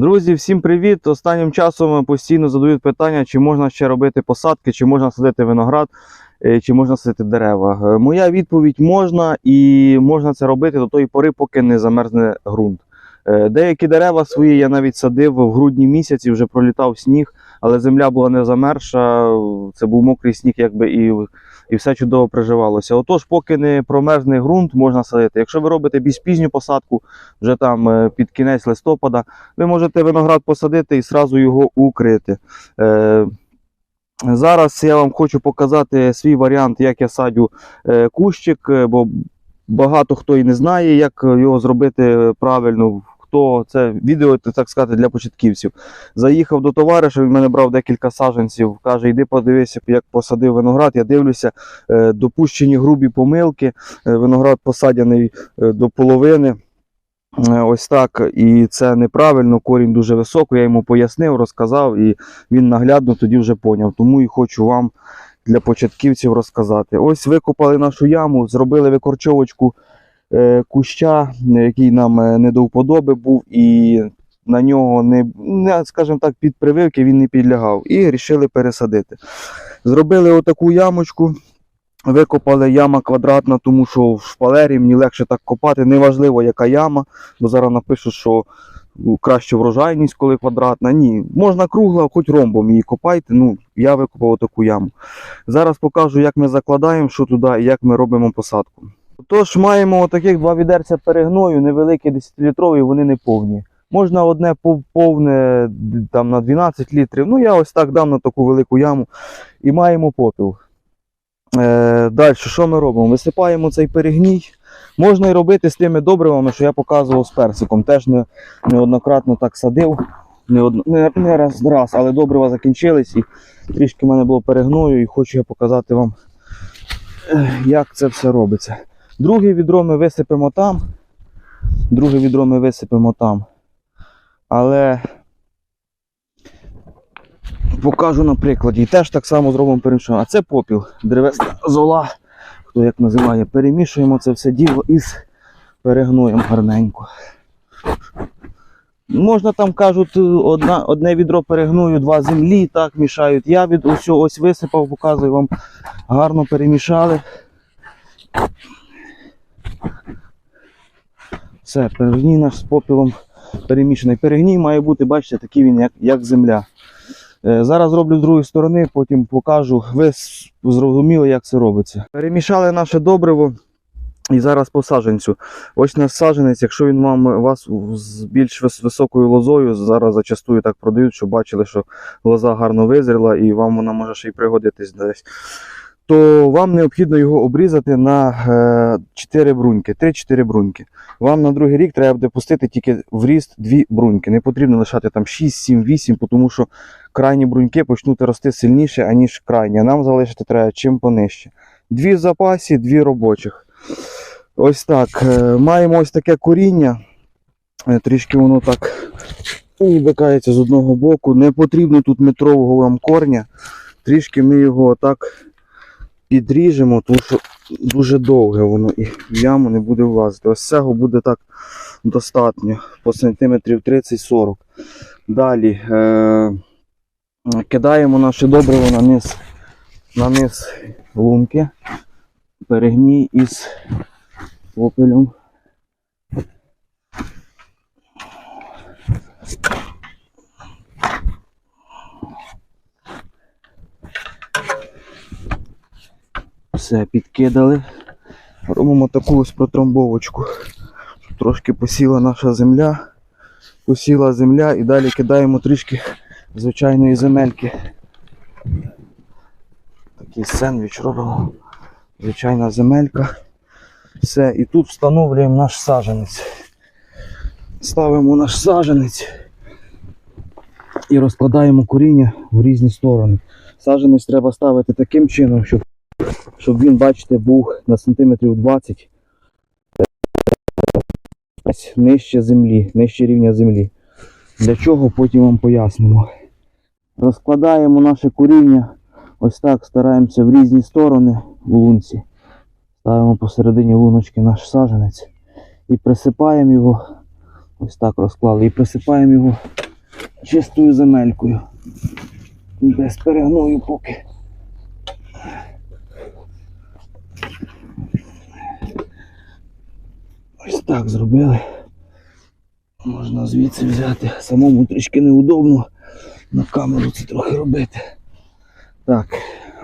Друзі, всім привіт! Останнім часом постійно задають питання, чи можна ще робити посадки, чи можна садити виноград, е, чи можна садити дерева. Е, Моя відповідь можна і можна це робити до тої пори, поки не замерзне ґрунт. Е, Деякі дерева свої я навіть садив в грудні місяці, вже пролітав сніг, але земля була не замерзша, це був мокрий сніг, якби і, і все чудово приживалося. Отож, поки не промерзне ґрунт, можна садити. Якщо ви робите більш пізню посадку, вже там е, під кінець листопада, ви можете виноград посадити і сразу його укрити. Е, зараз я вам хочу показати свій варіант, як я садю е, кущик, бо багато хто і не знає, як його зробити правильно. Хто це відео, так сказати, для початківців. Заїхав до товариша, він мене брав декілька саджанців. Каже, йди подивися, як посадив виноград. Я дивлюся, е, допущені грубі помилки. Е, виноград посадяний е, до половини. Ось так, і це неправильно, корінь дуже високий. Я йому пояснив, розказав, і він наглядно тоді вже поняв. Тому і хочу вам для початківців розказати. Ось викопали нашу яму, зробили викорчовочку куща, який нам е, не до вподоби був, і на нього не, скажімо так, під прививки він не підлягав. І вирішили пересадити. Зробили отаку ямочку. Викопали яма квадратна, тому що в шпалері мені легше так копати. Неважливо, яка яма, бо зараз напишуть, що краще врожайність, коли квадратна. Ні, можна кругла, хоч ромбом її копайте. Ну, я викопав таку яму. Зараз покажу, як ми закладаємо, що туди і як ми робимо посадку. Тож маємо таких два відерця перегною, невеликі 10-літрові, вони не повні. Можна одне повне там, на 12 літрів. Ну, я ось так дам на таку велику яму. І маємо попіл. Е, Далі, що ми робимо? Висипаємо цей перегній. Можна і робити з тими добривами, що я показував з персиком. Теж не, неоднократно так садив. Не, одно, не, не раз, раз, але добрива закінчились і трішки в мене було перегною, і хочу я показати вам, е, як це все робиться. Друге відро ми висипемо там. Друге відро ми висипемо там. Але покажу на прикладі. І теж так само зробимо перемішання. А це попіл, древесна зола, хто як називає. Перемішуємо це все діло із перегноєм гарненько. Можна там кажуть, одна, одне відро перегною, два землі, так мішають. Я від усього ось висипав, показую вам. Гарно перемішали. Все, перегній наш з попілом перемішаний. Перегній має бути, бачите, такий він, як, як земля. Е, Зараз зроблю з другої сторони, потім покажу. Ви зрозуміли, як це робиться. Перемішали наше добриво. І зараз по саджанцю. Ось наш саджанець, якщо він вам вас з більш високою лозою, зараз зачастую так продають, щоб бачили, що лоза гарно визріла і вам вона може ще й пригодитись десь. То вам необхідно його обрізати на е, 4 бруньки, 3-4 бруньки. Вам на другий рік треба буде пустити тільки в ріст 2 бруньки. Не потрібно лишати там 6, 7, 8, тому що крайні бруньки почнуть рости сильніше, аніж крайні. А нам залишити треба чим понижче. Дві в запасі, дві робочих. Ось так. е, Маємо ось таке коріння. Е, Трішки воно так вибикається з одного боку. Не потрібно тут метрового вам корня. Трішки ми його отак підріжемо, тому що дуже довге воно і в яму не буде влазити. Ось цього буде так достатньо по сантиметрів 30-40. Далі е- кидаємо наше добриво на низ, на низ лунки, перегній із попелем. Все, підкидали. Робимо таку ось протромбовочку. Трошки посіла наша земля. Посіла земля і далі кидаємо трішки звичайної земельки. Такий сендвіч робимо. Звичайна земелька. Все, і тут встановлюємо наш саженець. Ставимо наш саженець і розкладаємо коріння в різні сторони. Саженець треба ставити таким чином, щоб, щоб він, бачите, був на сантиметрів 20 нижче землі, нижче рівня землі. Для чого потім вам пояснимо. Розкладаємо наше коріння, ось так стараємося в різні сторони в лунці. Ставимо посередині луночки наш саженець і присипаємо його. Ось так розклали. І присипаємо його чистою земелькою. Без перегною поки. Так зробили. Можна звідси взяти. Самому трішки неудобно на камеру це трохи робити. Так,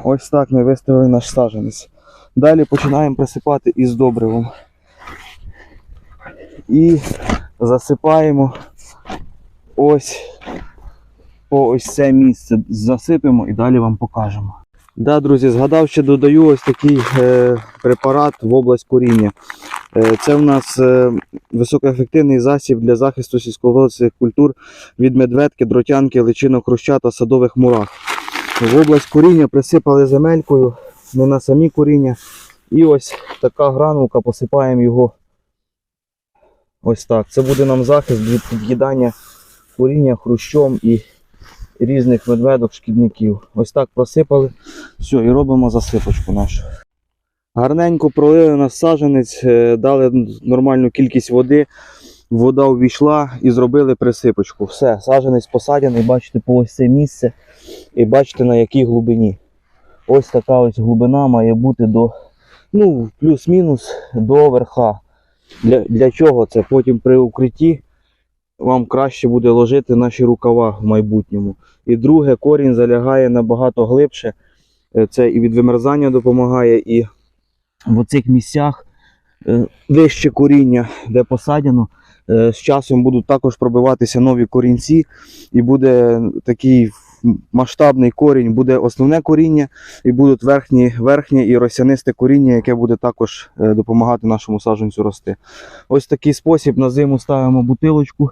ось так ми виставили наш саджанець. Далі починаємо присипати із добривом. І засипаємо ось по ось це місце. Засипемо і далі вам покажемо. Да, друзі, згадав, ще додаю ось такий е, препарат в область коріння. Е, це в нас е, високоефективний засіб для захисту сільськогосподарських культур від медведки, дротянки, личинок хруща та садових мурах. В область коріння присипали земелькою, не на самі коріння. І ось така гранулка, посипаємо його ось так. Це буде нам захист від під'їдання коріння хрущом і різних медведок, шкідників. Ось так просипали. Все, і робимо засипочку нашу. Гарненько пролили на саджанець, е, дали нормальну кількість води. Вода увійшла і зробили присипочку. Все, саджанець посадяний, бачите, по ось це місце. І бачите на якій глибині. Ось така ось глибина має бути до, ну, плюс-мінус до верха. Для, для чого це? Потім при укритті вам краще буде ложити наші рукава в майбутньому. І друге, корінь залягає набагато глибше. Е, Це і від вимерзання допомагає, і в оцих місцях е, вище коріння, де посадено, е, з часом будуть також пробиватися нові корінці, і буде такий масштабний корінь, буде основне коріння, і будуть верхні, верхнє і росянисте коріння, яке буде також допомагати нашому саджанцю рости. Ось такий спосіб на зиму ставимо бутилочку,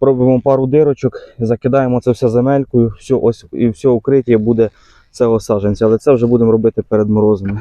пробуємо пару дирочок, закидаємо це все земелькою, все, ось, і все укриття буде цього саджанця. Але це вже будемо робити перед морозами.